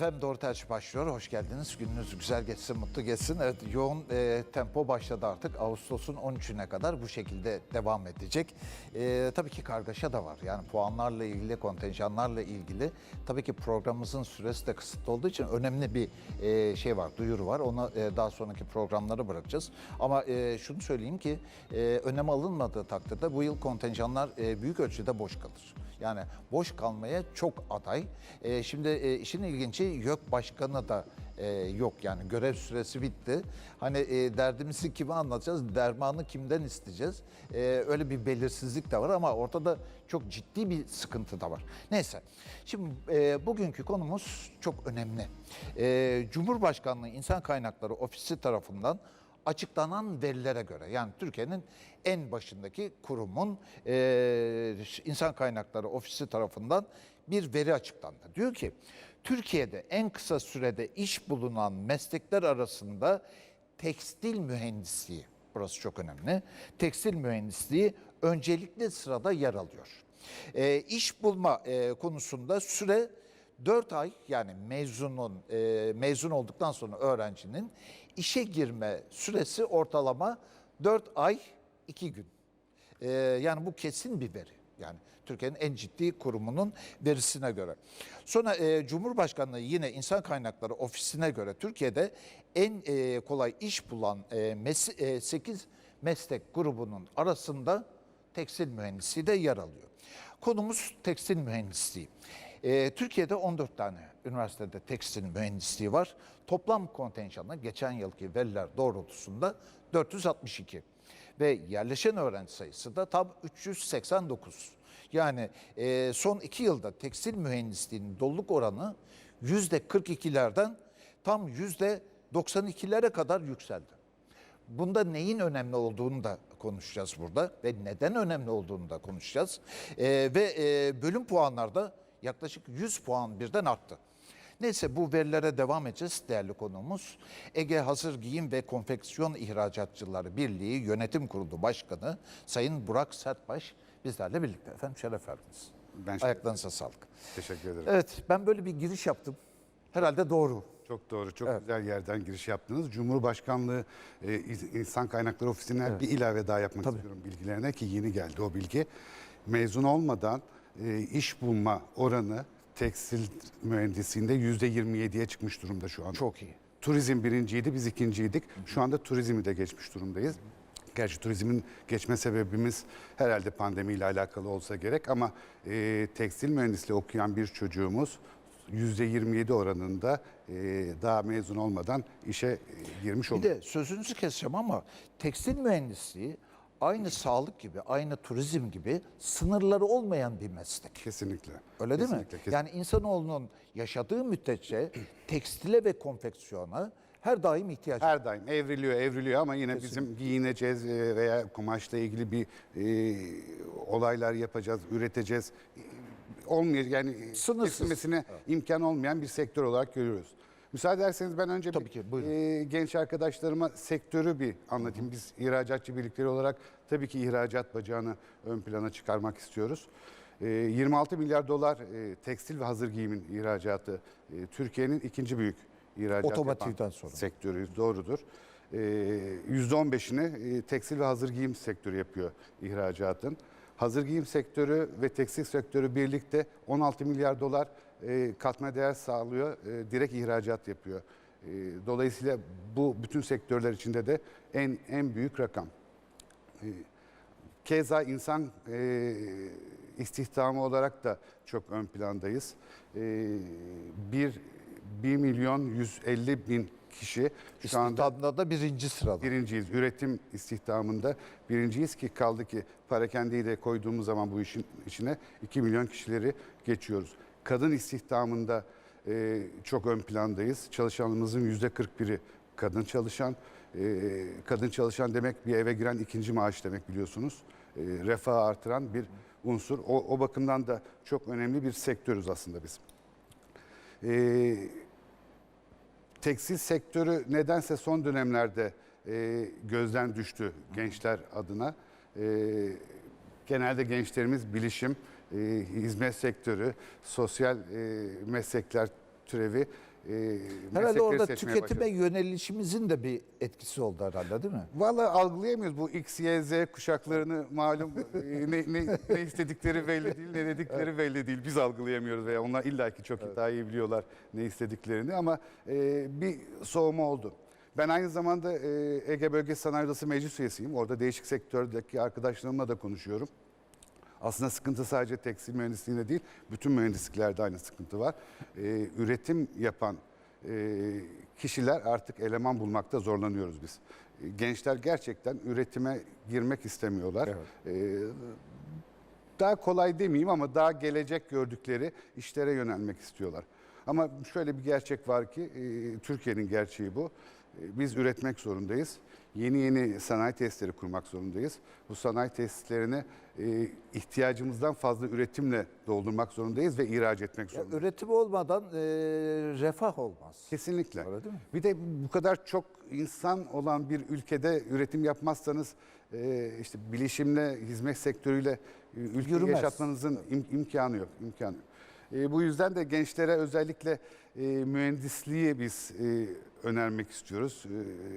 Efendim Doğru Tercih başlıyor. Hoş geldiniz. Gününüz güzel geçsin, mutlu geçsin. Evet yoğun e, tempo başladı artık. Ağustos'un 13'üne kadar bu şekilde devam edecek. E, tabii ki kargaşa da var. Yani puanlarla ilgili, kontenjanlarla ilgili. Tabii ki programımızın süresi de kısıtlı olduğu için önemli bir e, şey var, duyuru var. Onu e, daha sonraki programlara bırakacağız. Ama e, şunu söyleyeyim ki e, önem alınmadığı takdirde bu yıl kontenjanlar e, büyük ölçüde boş kalır. Yani boş kalmaya çok aday. E, şimdi e, işin ilginci YÖK Başkanı da e, yok yani görev süresi bitti. Hani e, derdimizi kime anlatacağız, dermanı kimden isteyeceğiz? E, öyle bir belirsizlik de var ama ortada çok ciddi bir sıkıntı da var. Neyse şimdi e, bugünkü konumuz çok önemli. E, Cumhurbaşkanlığı İnsan Kaynakları Ofisi tarafından açıklanan verilere göre yani Türkiye'nin en başındaki kurumun e, insan kaynakları ofisi tarafından bir veri açıklandı. Diyor ki Türkiye'de en kısa sürede iş bulunan meslekler arasında tekstil mühendisliği, burası çok önemli, tekstil mühendisliği öncelikli sırada yer alıyor. E, iş bulma e, konusunda süre 4 ay yani mezunun e, mezun olduktan sonra öğrencinin işe girme süresi ortalama 4 ay 2 gün. E, yani bu kesin bir veri. Yani Türkiye'nin en ciddi kurumunun verisine göre. Sonra e, Cumhurbaşkanlığı yine İnsan Kaynakları Ofisi'ne göre Türkiye'de en e, kolay iş bulan e, mes- e, 8 meslek grubunun arasında tekstil mühendisliği de yer alıyor. Konumuz tekstil mühendisliği. Ee, Türkiye'de 14 tane üniversitede tekstil mühendisliği var. Toplam kontenjanı geçen yılki veriler doğrultusunda 462. Ve yerleşen öğrenci sayısı da tam 389. Yani e, son iki yılda tekstil mühendisliğinin doluluk oranı %42'lerden tam %92'lere kadar yükseldi. Bunda neyin önemli olduğunu da konuşacağız burada ve neden önemli olduğunu da konuşacağız. Ee, ve e, bölüm puanlarda yaklaşık 100 puan birden arttı. Neyse bu verilere devam edeceğiz değerli konuğumuz. Ege Hazır Giyim ve Konfeksiyon İhracatçıları Birliği Yönetim Kurulu Başkanı Sayın Burak Sertbaş bizlerle birlikte. Efendim şeref verdiniz. Ben Ayaklarınıza sağlık. Teşekkür ederim. Evet ben böyle bir giriş yaptım. Herhalde doğru. Çok doğru, çok güzel yerden giriş yaptınız. Cumhurbaşkanlığı e, İnsan Kaynakları Ofisi'ne bir ilave daha yapmak istiyorum bilgilerine ki yeni geldi o bilgi. Mezun olmadan e, iş bulma oranı tekstil mühendisliğinde yüzde 27'ye çıkmış durumda şu anda. Çok iyi. Turizm birinciydi, biz ikinciydik. Şu anda turizmi de geçmiş durumdayız. Gerçi turizmin geçme sebebimiz herhalde pandemiyle alakalı olsa gerek ama e, tekstil mühendisliği okuyan bir çocuğumuz %27 oranında e, daha mezun olmadan işe e, girmiş Bir oluyor. de sözünüzü keseceğim ama tekstil mühendisliği aynı sağlık gibi, aynı turizm gibi sınırları olmayan bir meslek. Kesinlikle. Öyle değil mi? Kesinlikle, kesin- Yani insanoğlunun yaşadığı müddetçe tekstile ve konfeksiyona her daim ihtiyaç. Her daim evriliyor, evriliyor ama yine bizim giyineceğiz e, veya kumaşla ilgili bir e, olaylar yapacağız, üreteceğiz. E, Olmuyor yani Sınırsız. kesilmesine imkan olmayan bir sektör olarak görüyoruz. Müsaade ederseniz ben önce Tabii bir, ki, buyurun. e, genç arkadaşlarıma sektörü bir anlatayım. Biz ihracatçı birlikleri olarak tabii ki ihracat bacağını ön plana çıkarmak istiyoruz. E, 26 milyar dolar e, tekstil ve hazır giyimin ihracatı e, Türkiye'nin ikinci büyük ihracat Otomotivden sonra. sektörü doğrudur. Ee, %15'ini e, tekstil ve hazır giyim sektörü yapıyor ihracatın. Hazır giyim sektörü ve tekstil sektörü birlikte 16 milyar dolar e, katma değer sağlıyor, e, direkt ihracat yapıyor. E, Dolayısıyla bu bütün sektörler içinde de en en büyük rakam. Keza insan e, istihdamı olarak da çok ön plandayız. E, bir 1 milyon 150 bin kişi şu anda da birinci sırada. birinciyiz. Üretim istihdamında birinciyiz ki kaldı ki parakendeyi de koyduğumuz zaman bu işin içine 2 milyon kişileri geçiyoruz. Kadın istihdamında e, çok ön plandayız. Çalışanımızın yüzde 41'i kadın çalışan. E, kadın çalışan demek bir eve giren ikinci maaş demek biliyorsunuz. E, refahı artıran bir unsur. O, o bakımdan da çok önemli bir sektörüz aslında biz. E, tekstil sektörü nedense son dönemlerde e, gözden düştü gençler adına. E, genelde gençlerimiz bilişim, e, hizmet sektörü, sosyal e, meslekler türevi e, Herhalde orada tüketime başladık. yönelişimizin de bir etkisi oldu herhalde değil mi? Vallahi algılayamıyoruz bu X, Y, Z kuşaklarını malum e, ne, ne, ne istedikleri belli değil, ne dedikleri belli değil. Biz algılayamıyoruz veya onlar illaki çok daha iyi biliyorlar ne istediklerini ama e, bir soğuma oldu. Ben aynı zamanda e, Ege Bölgesi Sanayi Odası meclis üyesiyim. Orada değişik sektördeki arkadaşlarımla da konuşuyorum. Aslında sıkıntı sadece tekstil mühendisliğinde değil, bütün mühendisliklerde aynı sıkıntı var. Ee, üretim yapan e, kişiler artık eleman bulmakta zorlanıyoruz biz. E, Gençler gerçekten üretime girmek istemiyorlar. Ee, daha kolay demeyeyim ama daha gelecek gördükleri işlere yönelmek istiyorlar. Ama şöyle bir gerçek var ki, e, Türkiye'nin gerçeği bu. E, Biz üretmek zorundayız. Yeni yeni sanayi tesisleri kurmak zorundayız. Bu sanayi tesislerini e, ihtiyacımızdan fazla üretimle doldurmak zorundayız ve ihraç etmek Ya zorundayız. üretim olmadan e, refah olmaz. Kesinlikle. Öyle değil mi? Bir de bu kadar çok insan olan bir ülkede üretim yapmazsanız e, işte bilişimle, hizmet sektörüyle e, ülkeyi Yürümez. yaşatmanızın im- imkanı yok. imkanı yok. E, bu yüzden de gençlere özellikle e, mühendisliği biz e, önermek istiyoruz,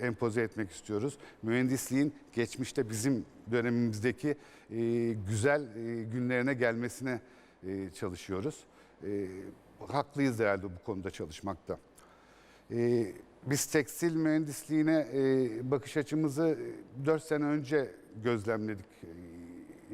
e, empoze etmek istiyoruz. Mühendisliğin geçmişte bizim dönemimizdeki e, güzel e, günlerine gelmesine e, çalışıyoruz. E, haklıyız herhalde bu konuda çalışmakta. Ee, biz tekstil mühendisliğine e, bakış açımızı 4 sene önce gözlemledik e,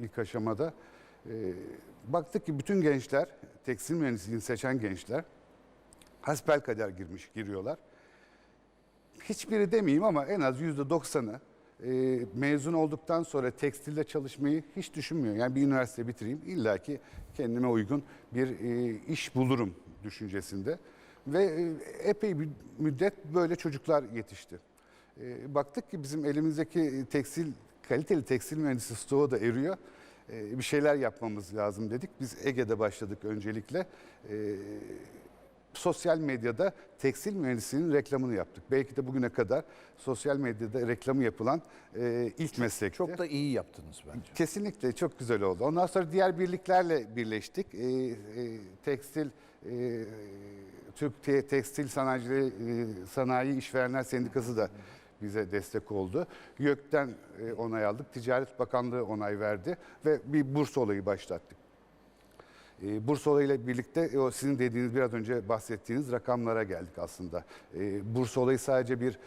ilk aşamada. E, baktık ki bütün gençler, tekstil mühendisliğini seçen gençler hasbelkader girmiş, giriyorlar. Hiçbiri demeyeyim ama en az yüzde doksanı e, mezun olduktan sonra tekstilde çalışmayı hiç düşünmüyor. Yani bir üniversite bitireyim illa ki kendime uygun bir e, iş bulurum düşüncesinde. Ve e, epey bir müddet böyle çocuklar yetişti. E, baktık ki bizim elimizdeki tekstil, kaliteli tekstil mühendisi stoğu da eriyor. E, bir şeyler yapmamız lazım dedik. Biz Ege'de başladık öncelikle. E, sosyal medyada tekstil mühendisliğinin reklamını yaptık. Belki de bugüne kadar sosyal medyada reklamı yapılan e, ilk meslekti. Çok da iyi yaptınız bence. Kesinlikle çok güzel oldu. Ondan sonra diğer birliklerle birleştik. E, e, tekstil e, Türk Te- Tekstil e, Sanayi İşverenler Sendikası da bize destek oldu. YÖK'ten e, onay aldık. Ticaret Bakanlığı onay verdi ve bir burs olayı başlattık. E, Burs olayıyla birlikte e, o sizin dediğiniz biraz önce bahsettiğiniz rakamlara geldik aslında. E, Burs olayı sadece bir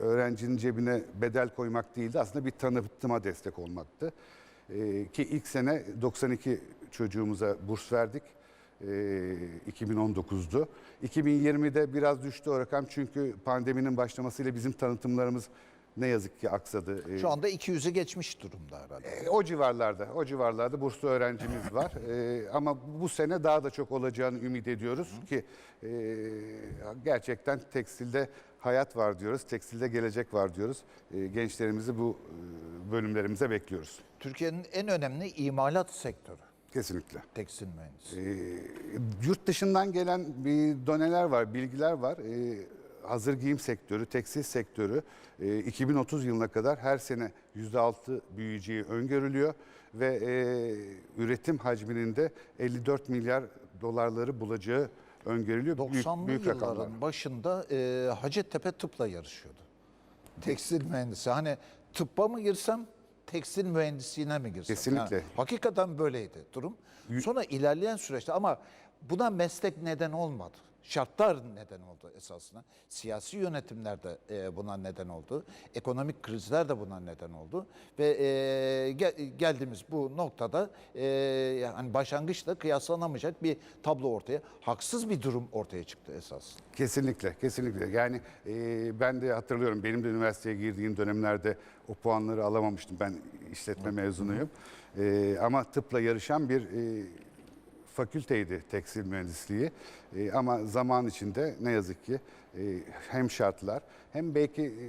öğrencinin cebine bedel koymak değildi aslında bir tanıtıma destek olmaktı. Ki ilk sene 92 çocuğumuza burs verdik. E, 2019'du. 2020'de biraz düştü o rakam çünkü pandeminin başlamasıyla bizim tanıtımlarımız ne yazık ki aksadı. E, Şu anda 200'ü geçmiş durumda herhalde. e, O civarlarda, o civarlarda burslu öğrencimiz var. E, ama bu sene daha da çok olacağını ümit ediyoruz ki e, gerçekten tekstilde hayat var diyoruz, tekstilde gelecek var diyoruz. E, gençlerimizi bu bölümlerimize bekliyoruz. Türkiye'nin en önemli imalat sektörü Kesinlikle. tekstil mühendisi. E, yurt dışından gelen bir doneler var, bilgiler var. E, hazır giyim sektörü, tekstil sektörü e, 2030 yılına kadar her sene %6 büyüyeceği öngörülüyor ve e, üretim hacminin de 54 milyar dolarları bulacağı öngörülüyor. Büyük, 90'lı büyük rakamlar. yılların başında e, Hacettepe tıpla yarışıyordu. Tekstil mühendisi. Hani tıbba mı girsem, tekstil mühendisliğine mi girsem? Kesinlikle. Yani hakikaten böyleydi durum. Sonra ilerleyen süreçte ama buna meslek neden olmadı. Şartlar neden oldu esasında. Siyasi yönetimler de e, buna neden oldu. Ekonomik krizler de buna neden oldu. Ve e, gel- geldiğimiz bu noktada e, yani başlangıçla kıyaslanamayacak bir tablo ortaya, haksız bir durum ortaya çıktı esas. Kesinlikle, kesinlikle. Yani e, ben de hatırlıyorum benim de üniversiteye girdiğim dönemlerde o puanları alamamıştım. Ben işletme mezunuyum. E, ama tıpla yarışan bir e, fakülteydi tekstil mühendisliği. E, ama zaman içinde ne yazık ki e, hem şartlar hem belki e,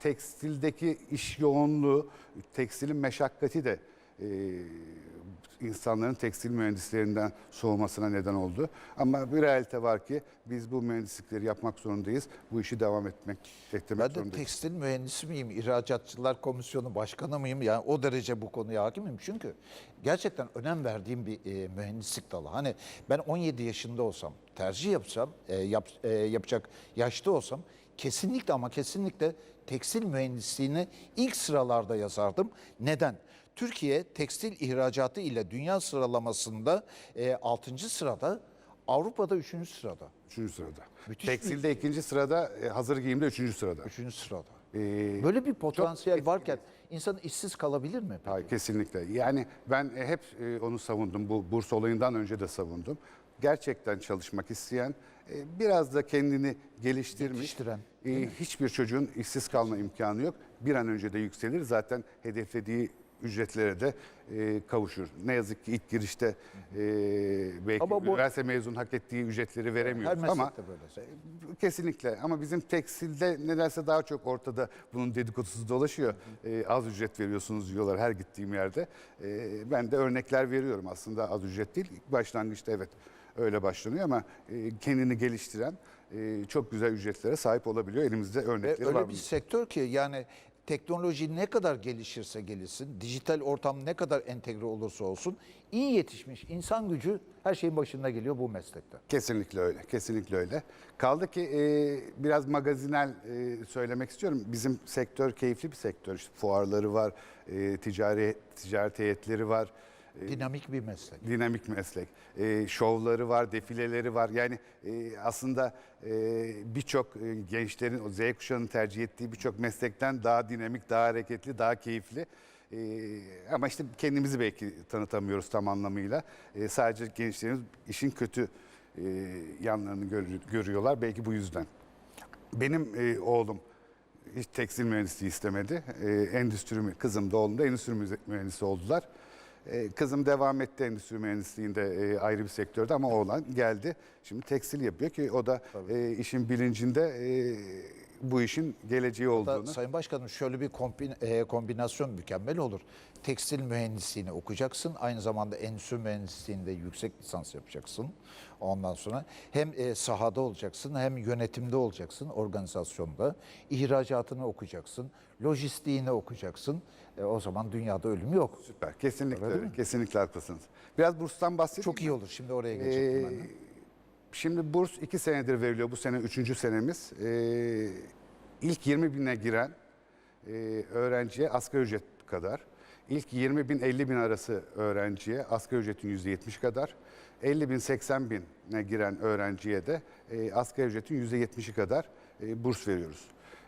tekstildeki iş yoğunluğu, tekstilin meşakkati de e, insanların tekstil mühendislerinden soğumasına neden oldu. Ama bir realite var ki biz bu mühendislikleri yapmak zorundayız. Bu işi devam etmek, ettirmek Ben de zorundayız. tekstil mühendisi miyim, ihracatçılar komisyonu başkanı mıyım? Yani o derece bu konuya hakimim. Çünkü gerçekten önem verdiğim bir e, mühendislik dalı. Hani ben 17 yaşında olsam, tercih yapsam, e, yap, e, yapacak yaşta olsam kesinlikle ama kesinlikle tekstil mühendisliğini ilk sıralarda yazardım. Neden? Türkiye tekstil ihracatı ile dünya sıralamasında e, 6. sırada, Avrupa'da 3. sırada. Üçüncü sırada. Müthiş Tekstilde ikinci sırada, e, hazır giyimde üçüncü sırada. 3. sırada. Ee, Böyle bir potansiyel varken insan işsiz kalabilir mi? Hayır kesinlikle. Yani ben e, hep e, onu savundum. Bu burs olayından önce de savundum. Gerçekten çalışmak isteyen, e, biraz da kendini geliştirmiş, Yetiştiren, e, hiçbir çocuğun işsiz kalma imkanı yok. Bir an önce de yükselir. Zaten hedeflediği ücretlere de e, kavuşur. Ne yazık ki ilk girişte e, belki Ama bu- üniversite mezun hak ettiği ücretleri veremiyoruz. Her ama meslekte böyle. Kesinlikle ama bizim tekstilde nedense daha çok ortada bunun dedikodusu dolaşıyor. Ee, az ücret veriyorsunuz diyorlar her gittiğim yerde. Ee, ben de örnekler veriyorum aslında az ücret değil. İlk başlangıçta evet öyle başlanıyor ama e, kendini geliştiren e, çok güzel ücretlere sahip olabiliyor. Elimizde örnekleri var. öyle bir bunun. sektör ki yani teknoloji ne kadar gelişirse gelişsin, dijital ortam ne kadar entegre olursa olsun iyi yetişmiş insan gücü her şeyin başında geliyor bu meslekte. Kesinlikle öyle, kesinlikle öyle. Kaldı ki e, biraz magazinel e, söylemek istiyorum. Bizim sektör keyifli bir sektör. İşte fuarları var, e, ticari ticaret heyetleri var. Dinamik bir meslek. dinamik meslek. E, şovları var, defileleri var. Yani e, aslında e, birçok e, gençlerin, o Z kuşağının tercih ettiği birçok meslekten daha dinamik, daha hareketli, daha keyifli. E, ama işte kendimizi belki tanıtamıyoruz tam anlamıyla. E, sadece gençlerimiz işin kötü e, yanlarını gör- görüyorlar. Belki bu yüzden. Benim e, oğlum hiç tekstil mühendisliği istemedi. E, endüstri kızım da oğlum da endüstri mühendisi oldular. E, kızım devam etti endüstri mühendisliğinde e, ayrı bir sektörde ama oğlan geldi. Şimdi tekstil yapıyor ki o da e, işin bilincinde bu işin geleceği Da, olduğunu. Sayın Başkanım şöyle bir kombin- e, kombinasyon mükemmel olur. Tekstil mühendisliğini okuyacaksın. Aynı zamanda endüstri mühendisliğinde yüksek lisans yapacaksın. Ondan sonra hem e, sahada olacaksın hem yönetimde olacaksın organizasyonda. İhracatını okuyacaksın. Lojistiğini okuyacaksın. E, o zaman dünyada ölüm yok. Süper. Kesinlikle Öyle? Kesinlikle haklısınız. Biraz burstan bahsedeyim. Çok iyi olur. Şimdi oraya ben de. Şimdi burs iki senedir veriliyor. Bu sene üçüncü senemiz. Ee, ilk 20 bine giren e, öğrenciye asgari ücret kadar. İlk 20 bin 50 bin arası öğrenciye asgari ücretin yüzde 70 kadar. 50 bin 80 bine giren öğrenciye de e, asgari ücretin yüzde 70'i kadar e, burs veriyoruz.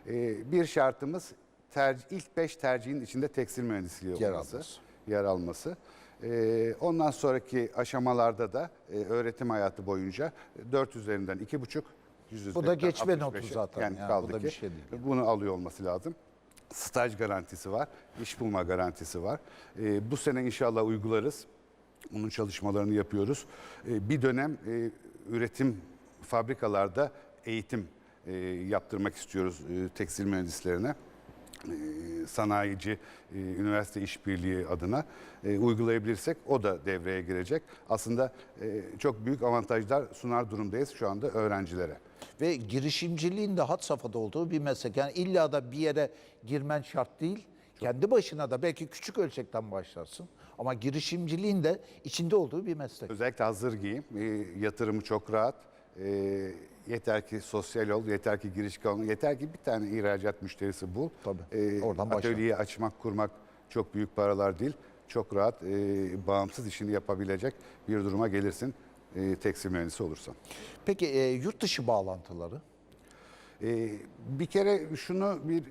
E, bir şartımız tercih, ilk 5 tercihin içinde tekstil mühendisliği Yer olması alması. yer alması. Ee, ondan sonraki aşamalarda da e, öğretim hayatı boyunca 4 üzerinden 2,5 100 Bu da geçme notu 65'e zaten. Yani Yani kaldı bu da ki bir şey değil. bunu alıyor olması lazım. Staj garantisi var, iş bulma garantisi var. Ee, bu sene inşallah uygularız. Bunun çalışmalarını yapıyoruz. Ee, bir dönem e, üretim fabrikalarda eğitim e, yaptırmak istiyoruz e, tekstil mühendislerine e, sanayici, e, üniversite işbirliği adına e, uygulayabilirsek o da devreye girecek. Aslında e, çok büyük avantajlar sunar durumdayız şu anda öğrencilere. Ve girişimciliğin de had safhada olduğu bir meslek. Yani illa da bir yere girmen şart değil. Kendi başına da belki küçük ölçekten başlarsın. Ama girişimciliğin de içinde olduğu bir meslek. Özellikle hazır giyim, e, yatırımı çok rahat. E, yeter ki sosyal ol, yeter ki girişken ol, yeter ki bir tane ihracat müşterisi bul. Tabii, E, oradan başla. atölyeyi açmak, kurmak çok büyük paralar değil. Çok rahat, e, bağımsız işini yapabilecek bir duruma gelirsin e, tekstil mühendisi olursan. Peki e, yurt dışı bağlantıları? Ee, bir kere şunu bir e,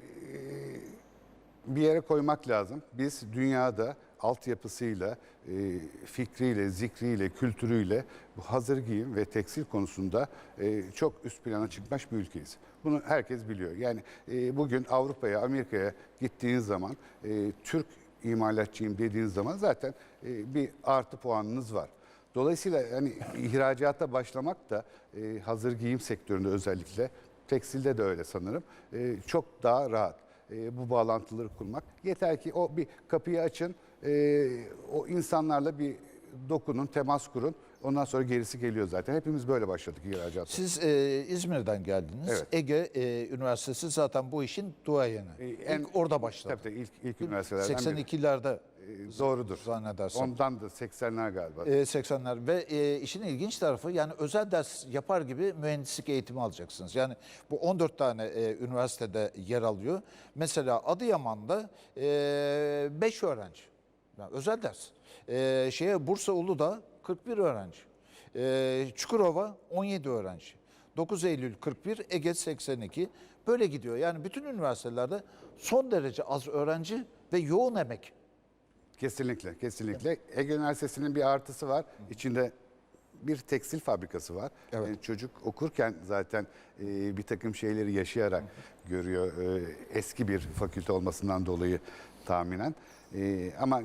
bir yere koymak lazım. Biz dünyada altyapısıyla, e, fikriyle, zikriyle, kültürüyle bu hazır giyim ve tekstil konusunda e, çok üst plana çıkmış bir ülkeyiz. Bunu herkes biliyor. Yani e, bugün Avrupa'ya, Amerika'ya gittiğiniz zaman e, Türk imalatçıyım dediğiniz zaman zaten e, bir artı puanınız var. Dolayısıyla hani ihracata başlamak da e, hazır giyim sektöründe özellikle tekstilde de öyle sanırım e, çok daha rahat e, bu bağlantıları kurmak. Yeter ki o bir kapıyı açın, e, o insanlarla bir dokunun, temas kurun. Ondan sonra gerisi geliyor zaten. Hepimiz böyle başladık ihracata. Siz e, İzmir'den geldiniz. Evet. Ege e, Üniversitesi zaten bu işin duayeni. Ee, İlk orada başladı. Tabii ilk, ilk üniversitelerden biri. 82'lerde Ee, Doğrudur. zannedersem. Ondan da 80'ler galiba. E, 80'ler ve e, işin ilginç tarafı yani özel ders yapar gibi mühendislik eğitimi alacaksınız. Yani bu 14 tane e, üniversitede yer alıyor. Mesela Adıyaman'da 5 öğrenci. Yani özel ders. E, şeye Bursa Uludağ 41 öğrenci. E, Çukurova 17 öğrenci. 9 Eylül 41, Ege 82. Böyle gidiyor. Yani bütün üniversitelerde son derece az öğrenci ve yoğun emek. Kesinlikle, kesinlikle. Ege Üniversitesi'nin bir artısı var. İçinde bir tekstil fabrikası var. Evet. Yani çocuk okurken zaten e, bir takım şeyleri yaşayarak görüyor. E, eski bir fakülte olmasından dolayı tahminen. E, ama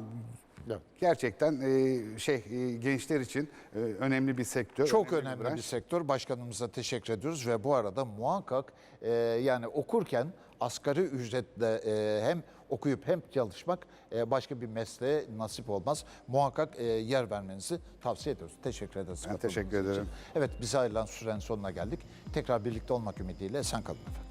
Evet. gerçekten e, şey e, gençler için e, önemli bir sektör. Çok önemli bir branş. sektör. Başkanımıza teşekkür ediyoruz ve bu arada muhakkak e, yani okurken asgari ücretle e, hem okuyup hem çalışmak e, başka bir mesleğe nasip olmaz. Muhakkak e, yer vermenizi tavsiye ediyoruz. Teşekkür ederiz. Ben teşekkür katıldığınız için. ederim. Evet bize ayrılan sürenin sonuna geldik. Tekrar birlikte olmak ümidiyle sen kalın efendim.